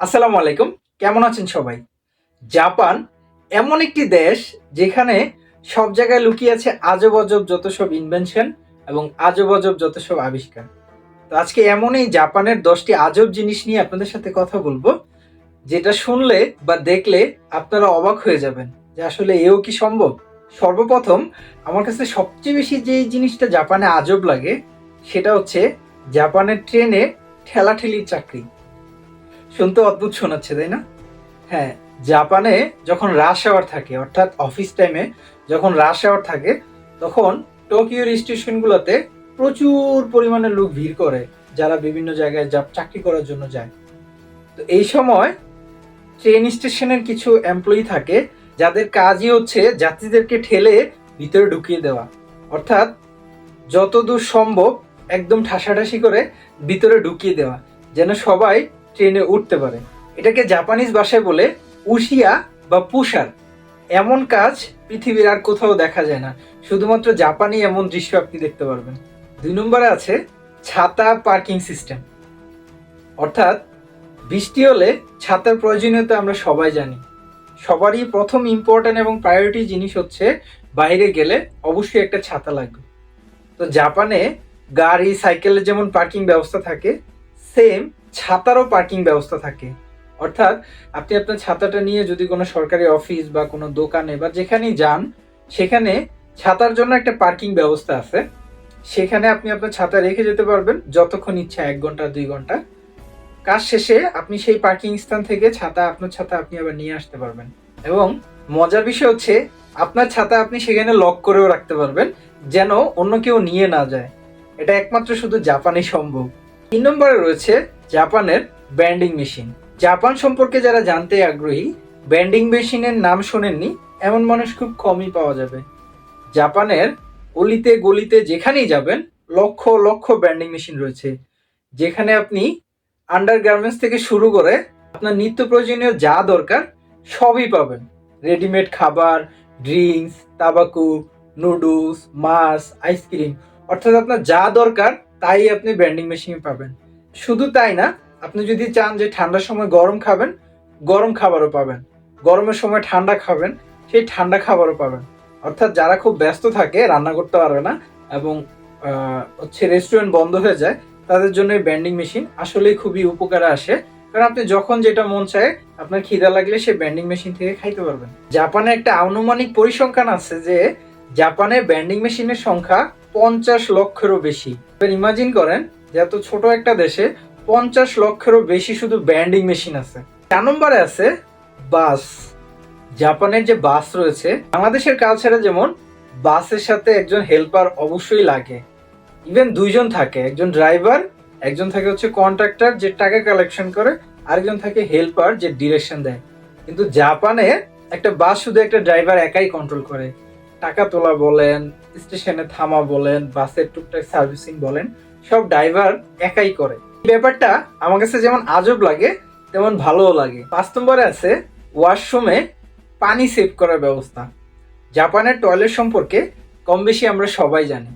আসসালামু আলাইকুম। কেমন আছেন সবাই? জাপান এমন একটি দেশ যেখানে সব জায়গায় লুকিয়ে আছে আজব অজব যত সব ইনভেনশন এবং আজব অজব যত সব আবিষ্কার। তো আজকে এমনই জাপানের দশটি আজব জিনিস নিয়ে আপনাদের সাথে কথা বলব, যেটা শুনলে বা দেখলে আপনারা অবাক হয়ে যাবেন যে আসলে এও কি সম্ভব? সর্বপ্রথম আমার কাছে সবচেয়ে বেশি যে জিনিসটা জাপানে আজব লাগে, সেটা হচ্ছে জাপানের ট্রেনে ঠেলাঠেলির চাকরি। শুনতে অদ্ভুত শোনাচ্ছে, তাই না? হ্যাঁ জাপানে যখন রাশ আওয়ার থাকে, অর্থাৎ অফিস টাইমে যখন রাশ আওয়ার থাকে, তখন টোকিওর স্টেশনগুলোতে প্রচুর পরিমাণে লোক ভিড় করে, যারা বিভিন্ন জায়গায় চাকরি করার জন্য যায়। তো এই সময় ট্রেন স্টেশনের কিছু এমপ্লয়ি থাকে, যাদের কাজই হচ্ছে যাত্রীদেরকে ঠেলে ভিতরে ঢুকিয়ে দেওয়া। অর্থাৎ যতদূর সম্ভব একদম ঠাসাঠাসি করে ভিতরে ঢুকিয়ে দেওয়া, যেন সবাই ট্রেনে উঠতে পারে। এটাকে জাপানিজ ভাষায় বলে উশিয়া বা পুষার এমন কাজ পৃথিবীর আর কোথাও দেখা যায় না। শুধুমাত্র জাপানি এমন দৃশ্য আপনি দেখতে পারবেন। দুই নম্বরে আছে ছাতা পার্কিং সিস্টেম অর্থাৎ বৃষ্টি হলে ছাতার প্রয়োজনীয়তা আমরা সবাই জানি। সবারই প্রথম ইম্পর্ট্যান্ট এবং প্রায়োরিটি জিনিস হচ্ছে বাইরে গেলে অবশ্যই একটা ছাতা লাগবে। তো জাপানে গাড়ি, সাইকেলের যেমন পার্কিং ব্যবস্থা থাকে সেম ছাতারও পার্কিং ব্যবস্থা থাকে। অর্থাৎ আপনি আপনার ছাতাটা নিয়ে যদি কোনো সরকারি অফিস বা কোনো দোকানে বা যেখানেই যান, সেখানে ছাতার জন্য একটা পার্কিং ব্যবস্থা আছে। সেখানে আপনি আপনার ছাতা রেখে যেতে পারবেন যতক্ষণ ইচ্ছা, এক ঘণ্টা, দুই ঘণ্টা। কাজ শেষে আপনি সেই পার্কিং স্থান থেকে ছাতা, আপনার ছাতা আপনি আবার নিয়ে আসতে পারবেন। এবং মজার বিষয় হচ্ছে, আপনার ছাতা আপনি সেখানে লক করেও রাখতে পারবেন, যেন অন্য কেউ নিয়ে না যায়। এটা একমাত্র শুধু জাপানে সম্ভব। তিন নম্বরে রয়েছে জাপানের ব্যান্ডিং মেশিন। জাপান সম্পর্কে যারা জানতে আগ্রহী, ব্যান্ডিং মেশিনের নাম শোনেননি, এমন মানুষ খুব কমই পাওয়া যাবে। জাপানের অলিতে গলিতে যেখানেই যাবেন, লক্ষ লক্ষ ব্যান্ডিং মেশিন রয়েছে। যেখানে আপনি আন্ডার গার্মেন্টস থেকে শুরু করে আপনার নিত্য প্রয়োজনীয় যা দরকার সবই পাবেন। রেডিমেড খাবার, ড্রিঙ্কস, তাবাকু, নুডলস, মাছ, আইসক্রিম, অর্থাৎ আপনার যা দরকার তাই আপনি ব্যান্ডিং মেশিনে পাবেন। শুধু তাই না, আপনি যদি চান যে ঠান্ডার সময় গরম খাবেন, গরম খাবারও পাবেন। গরমের সময় ঠান্ডা খাবেন, সেই ঠান্ডা খাবারও পাবেন। অর্থাৎ যারা খুব ব্যস্ত থাকে, রান্না করতে পারবে না এবং হচ্ছে রেস্টুরেন্ট বন্ধ হয়ে যায়, তাদের জন্য এই ব্যান্ডিং মেশিন আসলেই খুবই উপকারে আসে। কারণ আপনি যখন যেটা মন চায়, আপনার খিদা লাগলে সেই ব্যান্ডিং মেশিন থেকে খাইতে পারবেন। জাপানে একটা আনুমানিক পরিসংখ্যান আছে যে, জাপানে ব্যান্ডিং মেশিনের সংখ্যা পঞ্চাশ লক্ষেরও বেশি। এবার ইমাজিন করেন যে এত ছোট একটা দেশে, পঞ্চাশ লক্ষেরও বেশি শুধু ব্যান্ডিং মেশিন আছে। চার নম্বরে আছে বাস। জাপানের যে বাস রয়েছে, বাংলাদেশের কালচারে যেমন বাসের সাথে একজন হেল্পার অবশ্যই লাগে। ইভেন দুইজন থাকে, একজন ড্রাইভার একজন থাকে হচ্ছে কন্ট্রাক্টর যে টাকা কালেকশন করে, আরেকজন থাকে হেল্পার যে ডিরেকশন দেয়। কিন্তু জাপানে একটা বাস শুধু একটা ড্রাইভার একাই কন্ট্রোল করে। টাকা তোলা বলেন স্টেশনে থামা বলেন, বাসের টুকটাক সার্ভিসিং বলেন সব ড্রাইভার একাই করে। ব্যাপারটা আমার কাছে যেমন আজব লাগে, তেমন ভালোও লাগে। পাঁচ নম্বরে আছে ওয়াশরুমে পানি সেভ করার ব্যবস্থা। জাপানের টয়লেট সম্পর্কে কম বেশি আমরা সবাই জানি।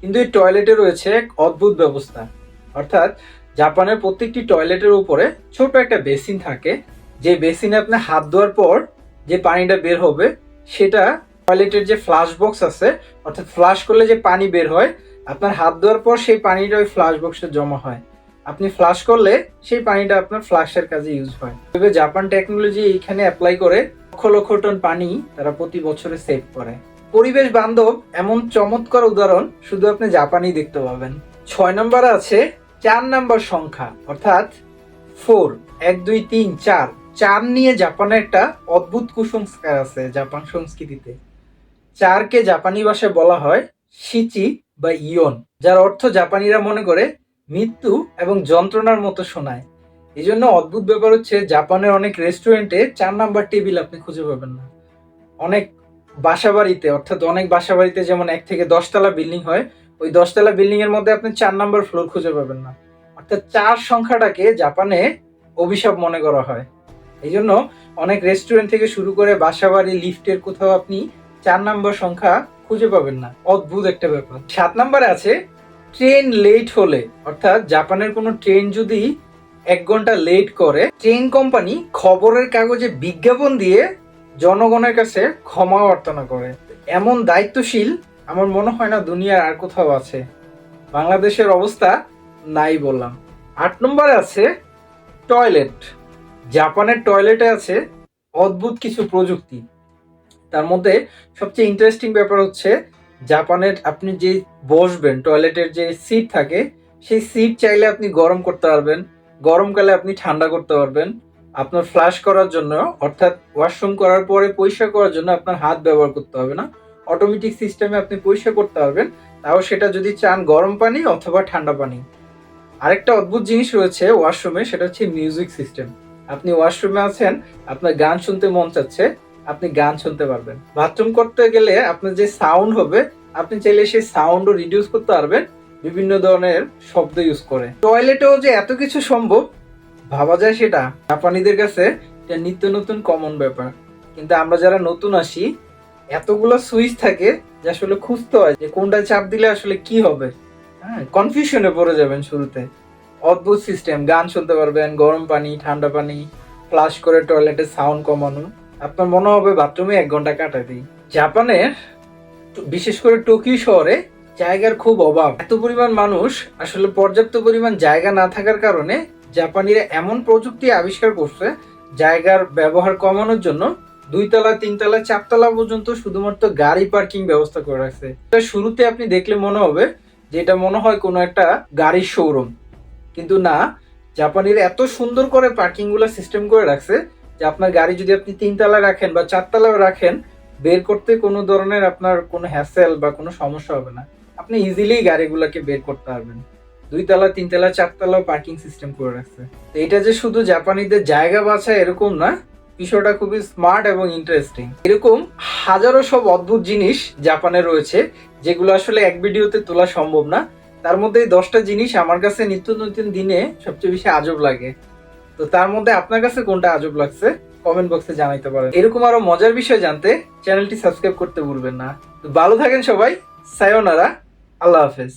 কিন্তু এই টয়লেটে রয়েছে এক অদ্ভুত ব্যবস্থা। অর্থাৎ জাপানের প্রত্যেকটি টয়লেটের উপরে ছোট একটা বেসিন থাকে। যে বেসিনে আপনি হাত ধোয়ার পর যে পানিটা বের হবে, সেটা টয়লেটের যে ফ্লাশ বক্স আছে, অর্থাৎ ফ্লাশ করলে যে পানি বের হয় আপনার হাত ধোয়ার পর সেই পানিটা ওই ফ্লাশ বক্সে জমা হয়। আপনি ফ্লাশ করলে সেই পানিটা আপনার ফ্লাশের কাজে ইউজ হয়। তবে জাপান টেকনোলজি এখানে অ্যাপ্লাই করে লক্ষ লক্ষ টন পানি তারা প্রতি বছরে সেভ করে। পরিবেশ বান্ধব এমন চমৎকার উদাহরণ শুধু আপনি জাপানেই দেখতে পাবেন। ছয় নম্বর আছে চার নাম্বার সংখ্যা, অর্থাৎ ফোর এক, দুই, তিন, চার। চার নিয়ে জাপানের একটা অদ্ভুত কুসংস্কার আছে জাপান সংস্কৃতিতে। চারকে জাপানি ভাষায় বলা হয় সিচি বা ইয়ন, যার অর্থ জাপানিরা মনে করে মৃত্যু এবং যন্ত্রণার মতো শোনায়। এই জন্য অদ্ভুত ব্যাপার হচ্ছে জাপানের অনেক রেস্টুরেন্টে চার নাম্বার টেবিল আপনি খুঁজে পাবেন না। অনেক বাসা বাড়িতে অর্থাৎ অনেক বাসা বাড়িতে যেমন এক থেকে দশতলা বিল্ডিং হয়, ওই দশতলা বিল্ডিং এর মধ্যে আপনি চার নাম্বার ফ্লোর খুঁজে পাবেন না। অর্থাৎ চার সংখ্যাটাকে জাপানে অভিশাপ মনে করা হয়। এই জন্য অনেক রেস্টুরেন্ট থেকে শুরু করে বাসা বাড়ি লিফটের কোথাও আপনি চার নাম্বার সংখ্যা খুঁজে পাবেন না। অদ্ভুত একটা ব্যাপার। সাত নাম্বারে আছে, ট্রেন লেট হলে, অর্থাৎ জাপানের কোনো ট্রেন যদি এক ঘণ্টা লেট করে, ট্রেন কোম্পানি খবরের কাগজে বিজ্ঞাপন দিয়ে জনগণের কাছে ক্ষমা প্রার্থনা করে। এমন দায়িত্বশীল, আমার মনে হয় না দুনিয়ার আর কোথাও আছে। বাংলাদেশের অবস্থা নাই বললাম। আট নম্বরে আছে টয়লেট জাপানের টয়লেটে আছে অদ্ভুত কিছু প্রযুক্তি। তার মধ্যে সবচেয়ে ইন্টারেস্টিং ব্যাপার হচ্ছে জাপানের আপনি যে বসবেন টয়লেটের যে সিট থাকে, সেই সিট চাইলে আপনি গরম করতে পারবেন গরমকালে আপনি ঠান্ডা করতে পারবেন। আপনার ফ্লাশ করার জন্য, অর্থাৎ ওয়াশরুম করার পরে পরিষ্কার করার জন্য আপনার হাত ব্যবহার করতে হবে না। অটোমেটিক সিস্টেমে আপনি পরিষ্কার করতে পারবেন, তাও সেটা যদি চান গরম পানি অথবা ঠান্ডা পানি। আরেকটা অদ্ভুত জিনিস রয়েছে ওয়াশরুমে সেটা হচ্ছে মিউজিক সিস্টেম আপনি ওয়াশরুমে আছেন, আপনার গান শুনতে মন চাচ্ছে আপনি গান শুনতে পারবেন। বাথরুম করতে গেলে আপনার যে সাউন্ড হবে, আপনি চাইলে সেই সাউন্ডও রিডিউস করতে পারবেন, বিভিন্ন ধরনের শব্দ ইউজ করে। টয়লেটেও যে এত কিছু সম্ভব, ভাবা যায় সেটা। জাপানিদের কাছে এটা নিত্য নতুন কমন ব্যাপার। কিন্তু আমরা যারা নতুন আসি, এতগুলো সুইচ থাকে যে আসলে খুঁজতে হয় যে কোনটা চাপ দিলে আসলে কি হবে। হ্যাঁ কনফিউশনে পড়ে যাবেন শুরুতে। অদ্ভুত সিস্টেম গান শুনতে পারবেন, গরম পানি, ঠান্ডা পানি ফ্লাশ করে টয়লেটের সাউন্ড কমানো। আপনার মনে হবে বাথরুমে এক ঘণ্টা কাটা দিই। জাপানের বিশেষ করে টোকিও শহরে জায়গার খুব অভাব। এত পরিমাণ মানুষ, আসলে পর্যাপ্ত পরিমাণ জায়গা না থাকার কারণে জাপানিরা এমন প্রযুক্তি আবিষ্কার করছে, জায়গার ব্যবহার কমানোর জন্য দুইতলা, তিনতলা, চারতলা পর্যন্ত শুধুমাত্র গাড়ি পার্কিং ব্যবস্থা করে রাখছে। এটা শুরুতে আপনি দেখলে মনে হবে যে এটা মনে হয় কোনো একটা গাড়ির শোরুম। কিন্তু না, জাপানিরা এত সুন্দর করে পার্কিংগুলো সিস্টেম করে রাখছে যে আপনার গাড়ি যদি আপনি তিনতলা রাখেন বা চারতলাও রাখেন, বের করতে কোনো ধরনের আপনার কোনো হ্যাসেল বা কোনো সমস্যা হবে না। আপনি ইজিলি গাড়িগুলোকে বের করতে পারবেন। দুইতলা, তিনতলা, চারতলাও পার্কিং সিস্টেম করে রাখছে। তো এটা যে শুধু জাপানিদের জায়গা বাছায় এরকম না, বিষয়টা খুবই স্মার্ট এবং ইন্টারেস্টিং এরকম হাজারো সব অদ্ভুত জিনিস জাপানে রয়েছে, যেগুলো আসলে এক ভিডিওতে তোলা সম্ভব না। তার মধ্যে এই দশটা জিনিস আমার কাছে নিত্য নতুন দিনে সবচেয়ে বেশি আজব লাগে। তো তার মধ্যে আপনার কাছে কোনটা আজব লাগছে? কমেন্ট বক্সে জানাইতে পারেন। এরকম আরও মজার বিষয় জানতে চ্যানেলটি সাবস্ক্রাইব করতে ভুলবেন না। তো ভালো থাকেন সবাই। সায়োনারা আল্লাহ হাফেজ।